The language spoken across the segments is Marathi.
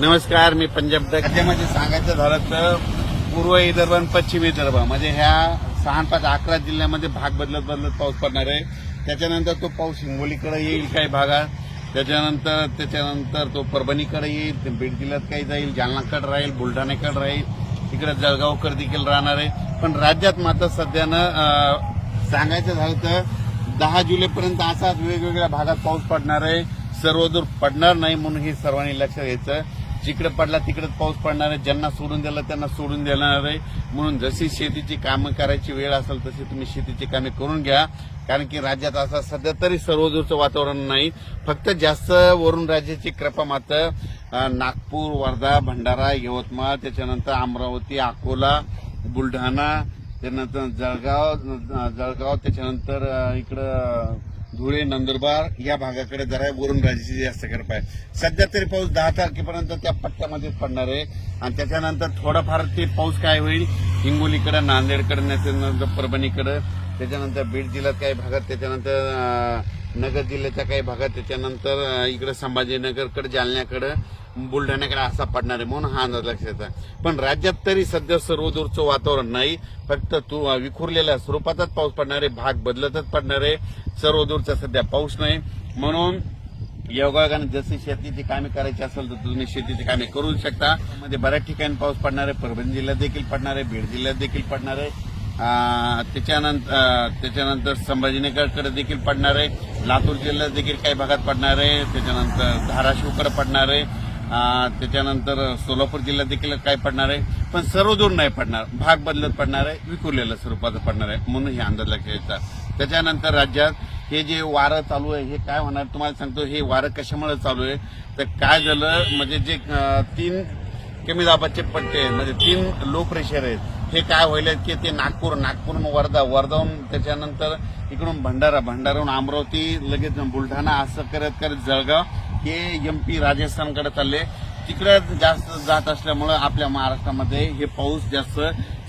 नमस्कार मी पंजाब म्हणजे सांगायचं झालं तर पूर्व विदर्भ आणि पश्चिम विदर्भ म्हणजे ह्या सहा पाच अकरा जिल्ह्यामध्ये भाग बदलत बदलत पाऊस पडणार आहे. त्याच्यानंतर तो पाऊस हिंगोलीकडे येईल काही भागात. त्याच्यानंतर त्याच्यानंतर तो परभणीकडे येईल ते बीड जिल्ह्यात काही जाईल जालनाकडे राहील बुलढाण्याकडे राहील. इकडे जळगावकडे देखील राहणार आहे. पण राज्यात मात्र सध्यानं सांगायचं झालं तर दहा जुलैपर्यंत असाच वेगवेगळ्या भागात पाऊस पडणार आहे. सर्वदूर पडणार नाही म्हणून हे सर्वांनी लक्ष घ्यायचं जिकडे पडला तिकडे पाऊस पडणार आहे. ज्यांना सोडून दिला त्यांना सोडून देणार आहे. म्हणून जशी शेतीची कामं करायची वेळ असेल तशी तुम्ही शेतीची कामे करून घ्या. कारण की राज्यात असा सध्या तरी सर्वदूरचं वातावरण नाही. फक्त जास्त वरून राज्याची कृपा मात्र नागपूर वर्धा भंडारा यवतमाळ त्याच्यानंतर अमरावती अकोला बुलढाणा त्यानंतर जळगाव जळगाव त्याच्यानंतर इकडं धुळे नंदुरबार या भागाकडे जरा वरून राज्याची जास्त कृपा आहे. सध्या तरी पाऊस दहा तारखेपर्यंत त्या पट्ट्यामध्येच पडणार आहे. आणि त्याच्यानंतर थोडाफार ते पाऊस काय होईल हिंगोलीकडे नांदेडकडे त्याच्यानंतर परभणीकडे त्याच्यानंतर बीड जिल्ह्यात काही भागात त्याच्यानंतर नगर जिल्ह्याच्या काही भागात त्याच्यानंतर इकडे संभाजीनगरकडे जालन्याकडे बुलढाण्याकडे असा पडणार आहे म्हणून हा अंदाज लक्षात पण राज्यात तरी सध्या सर्वदूरचं वातावरण नाही. फक्त तू विखुरलेल्या स्वरूपातच पाऊस पडणार आहे भाग बदलतच पडणार आहे. सर्वदूरचा सध्या पाऊस नाही. म्हणून योगायोगाने जशी शेतीची कामे करायची असेल तर तुम्ही शेतीची कामे करू शकता. मध्ये बऱ्याच ठिकाणी पाऊस पडणार आहे. परभणी जिल्ह्यात देखील पडणार आहे. बीड जिल्ह्यात देखील पडणार आहे. त्याच्यानंतर त्याच्यानंतर संभाजीनगरकडे देखील पडणार आहे. लातूर जिल्ह्यात देखील काही भागात पडणार आहे. त्याच्यानंतर धाराशिवकडे पडणार आहे. त्याच्यानंतर सोलापूर जिल्ह्यात देखील काय पडणार आहे? पण सर्व दूर नाही पडणार. भाग बदलत पडणार आहे विखुरलेल्या स्वरूपाचं पडणार आहे म्हणून हे अंदाज लक्षात घ्यायचा त्याच्यानंतर राज्यात हे जे वारं चालू आहे हे काय होणार तुम्हाला सांगतो हे वारं कशामुळे चालू आहे? तर काय झालं म्हणजे जे तीन कमी दाबाचे पट्टे आहेत, म्हणजे तीन लो प्रेशर आहेत हे काय व्हायला की ते नागपूर नागपूरहून वर्धा वर्धाहून त्याच्यानंतर इकडून भंडारा भंडाराहून अमरावती लगेच बुलढाणा असं करत करत जळगाव हे एमपी राजस्थानकडे चालले. तिकडे जास्त जात असल्यामुळं आपल्या महाराष्ट्रामध्ये हे पाऊस जास्त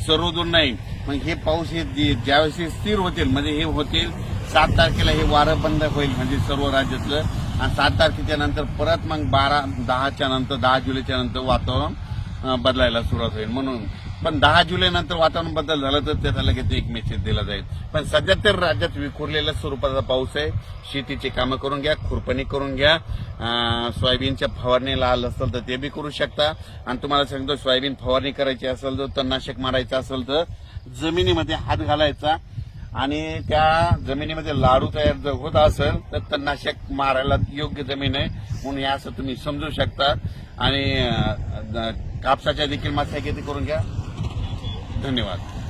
सर्वदूर नाही. मग हे पाऊस हे ज्यावेळेस हे स्थिर होतील म्हणजे हे होतील सात तारखेला हे वारं बंद होईल म्हणजे सर्व राज्यातलं. आणि सात तारखेच्या नंतर परत मग बारा दहाच्या नंतर दहा जुलैच्या नंतर वातावरण बदलायला सुरुवात होईल. म्हणून पण दहा जुलै नंतर वातावरण बदल झालं तर त्याचा लगेच एक मेसेज दिला जाईल. पण सध्या तर राज्यात विखुरलेल्या स्वरूपाचा पाऊस आहे. शेतीची कामं करून घ्या खुरपणी करून घ्या. सोयाबीनच्या फवारणीला आलं असेल तर ते बी करू शकता. आणि तुम्हाला सांगतो सोयाबीन फवारणी करायची असेल तर तणनाशक मारायचं असेल तर जमिनीमध्ये हात घालायचा. आणि त्या जमिनीमध्ये लाडू तयार जर होत असेल तर तणनाशक मारायला योग्य जमीन आहे. म्हणून हे असं तुम्ही समजू शकता. आणि कापसाच्या देखील मशागती करून घ्या. धन्यवाद.